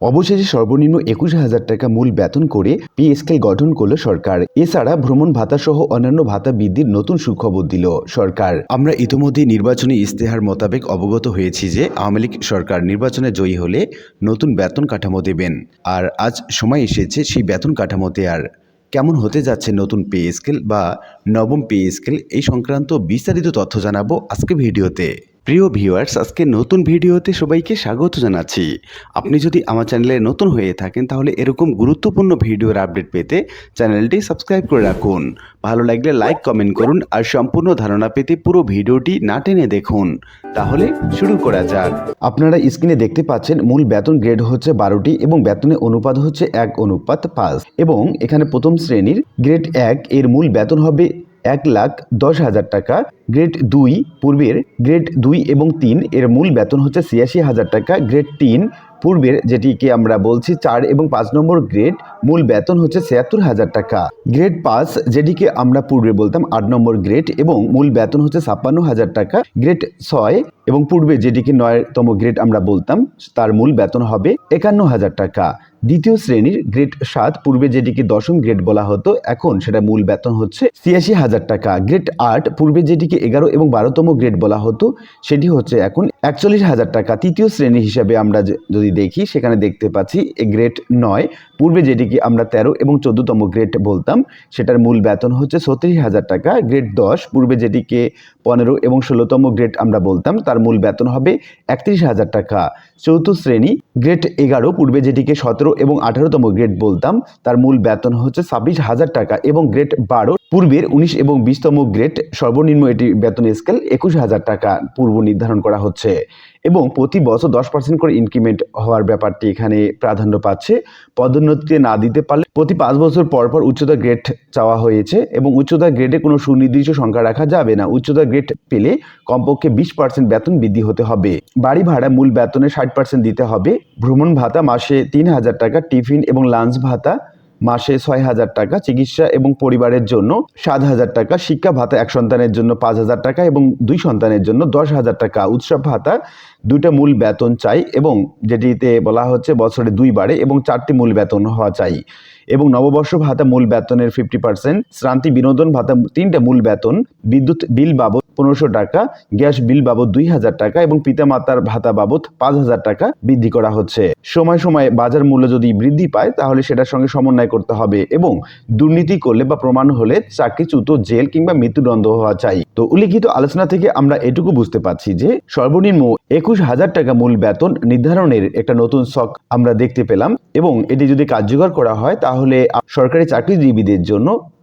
অবশেষে সর্বনিম্ন একুশ হাজার টাকা মূল বেতন করে পে স্কেল গঠন করল সরকার। এছাড়া ভ্রমণ ভাতা সহ অন্যান্য ভাতা বৃদ্ধির নতুন সুখবর দিল সরকার। আমরা ইতিমধ্যে নির্বাচনী ইস্তেহার মোতাবেক অবগত হয়েছি যে আওয়ামী লীগ সরকার নির্বাচনে জয়ী হলে নতুন বেতন কাঠামো দেবেন। আর আজ সময় এসেছে সেই বেতন কাঠামোতে আর। কেমন হতে যাচ্ছে নতুন পে স্কেল বা নবম পে স্কেল এই সংক্রান্ত বিস্তারিত তথ্য জানাব আজকে ভিডিওতে। প্রিয় ভিউয়ার্স আজকে নতুন ভিডিওতে সবাইকে স্বাগত জানাচ্ছি। আপনি যদি আমার চ্যানেলে নতুন হয়ে থাকেন, তাহলে এরকম গুরুত্বপূর্ণ ভিডিওর আপডেট পেতে চ্যানেলটি সাবস্ক্রাইব করে রাখুন। ভালো লাগলে লাইক কমেন্ট করুন আর সম্পূর্ণ ধারণা পেতে পুরো ভিডিওটি না টেনে দেখুন। তাহলে শুরু করা যাক। আপনারা স্ক্রিনে দেখতে পাচ্ছেন, মূল বেতন গ্রেড হচ্ছে বারোটি এবং বেতনের অনুপাত হচ্ছে এক অনুপাত পাঁচ। এবং এখানে প্রথম শ্রেণির গ্রেড এক, এর মূল বেতন হবে এক লাখ দশ হাজার টাকা গ্রেড দুই পূর্বের গ্রেড দুই এবং তিন এর মূল বেতন হচ্ছে ছিয়াশি হাজার টাকা গ্রেড তিন পূর্বের যেটিকে আমরা বলছি চার এবং পাঁচ নম্বর গ্রেড, মূল বেতন হচ্ছে ছিয়াত্তর হাজার টাকা। গ্রেড পাঁচ, যেটিকে আমরা পূর্বে বলতাম আট নম্বর গ্রেড এবং মূল বেতন হচ্ছে ছাপ্পান্ন হাজার টাকা। গ্রেড ছয় এবং পূর্বে যেটিকে নয়তম গ্রেড আমরা বলতাম, তার মূল বেতন হবে একান্ন হাজার টাকা। দ্বিতীয় শ্রেণির গ্রেড সাত, পূর্বে যেটিকে দশম গ্রেড বলা হতো, এখন সেটা মূল বেতন হচ্ছে ছিয়াশি হাজার টাকা। গ্রেড আট, পূর্বে যেটিকে এগারো এবং বারোতম গ্রেড বলা হতো, সেটি হচ্ছে এখন একচল্লিশ হাজার টাকা। তৃতীয় শ্রেণি হিসাবে আমরা যদি দেখি, সেখানে দেখতে পাচ্ছি এ গ্রেড নয়। পূর্বে যেটিকে আমরা তেরো এবং চোদ্দতম গ্রেড বলতাম, সেটার মূল বেতন হচ্ছে ছত্রিশ হাজার টাকা। গ্রেড দশ, পূর্বে যেটিকে পনেরো এবং ষোলোতম গ্রেড আমরা বলতাম, তার মূল বেতন হবে একত্রিশ হাজার টাকা। চৌথ শ্রেণি গ্রেড এগারো, পূর্বে যেটিকে সতেরো এবং আঠারোতম গ্রেড বলতাম, তার মূল বেতন হচ্ছে ছাব্বিশ হাজার টাকা এবং গ্রেড বারো, পূর্বের উনিশ এবং বিশতম গ্রেড সর্বনিম্ন এটি বেতন স্কেল একুশ হাজার টাকা, পূর্ব নির্ধারণ করা হচ্ছে। এবং প্রতি বছর দশ পার্সেন্ট করে ইনক্রিমেন্ট হওয়ার ব্যাপারটি এখানে প্রাধান্য পাচ্ছে। পদোন্নতিতে না দিতে পারলে প্রতি পাঁচ বছর পর পর উচ্চতা গ্রেড চাওয়া হয়েছে এবং উচ্চতা গ্রেডে কোনো সুনির্দিষ্ট সংখ্যা রাখা যাবে না। উচ্চতা গ্রেড পেলে কমপক্ষে বিশ পার্সেন্ট বেতন বৃদ্ধি হতে হবে। বাড়ি ভাড়া মূল বেতনে ষাট পার্সেন্ট দিতে হবে। ভ্রমণ ভাতা মাসে তিন হাজার টাকা, টিফিন এবং লাঞ্চ ভাতা মাসে ছয় হাজার টাকা, চিকিৎসা এবং পরিবারের জন্য সাত হাজার টাকা, শিক্ষা ভাতা এক সন্তানের জন্য পাঁচ হাজার টাকা এবং দুই সন্তানের জন্য দশ হাজার টাকা। উৎসব ভাতা দুইটা মূল বেতন চাই এবং যেটিতে বলা হচ্ছে বছরে দুইবারে এবং চারটি মূল বেতন হওয়া চাই। এবং নববর্ষ ভাতা মূল বেতনের ফিফটি পার্সেন্ট শ্রান্তি বিনোদন ভাতা তিনটা মূল বেতন, বিদ্যুৎ বিল বাবদ পনেরোশো টাকা, গ্যাস বিল বাবদ দুই হাজার টাকা এবং পিতামাতার ভাতা বাবদ পাঁচ হাজার টাকা বৃদ্ধি করা হচ্ছে। সময় সময় বাজার মূল্য যদি বৃদ্ধি পায়, তাহলে সেটার সঙ্গে সমন্বয় করতে হবে এবং দুর্নীতি করলে বা প্রমাণ হলে চাকরিচ্যুত জেল কিংবা মৃত্যুদণ্ড হওয়া চাই। তো উল্লিখিত আলোচনা থেকে আমরা এটুকু বুঝতে পারছি যে, সর্বনিম্ন একুশ হাজার টাকা মূল বেতন নির্ধারণের একটা নতুন শখ আমরা দেখতে পেলাম এবং এটি যদি কার্যকর করা হয়, তাহলে সরকারি চাকরিজীবীদের জন্য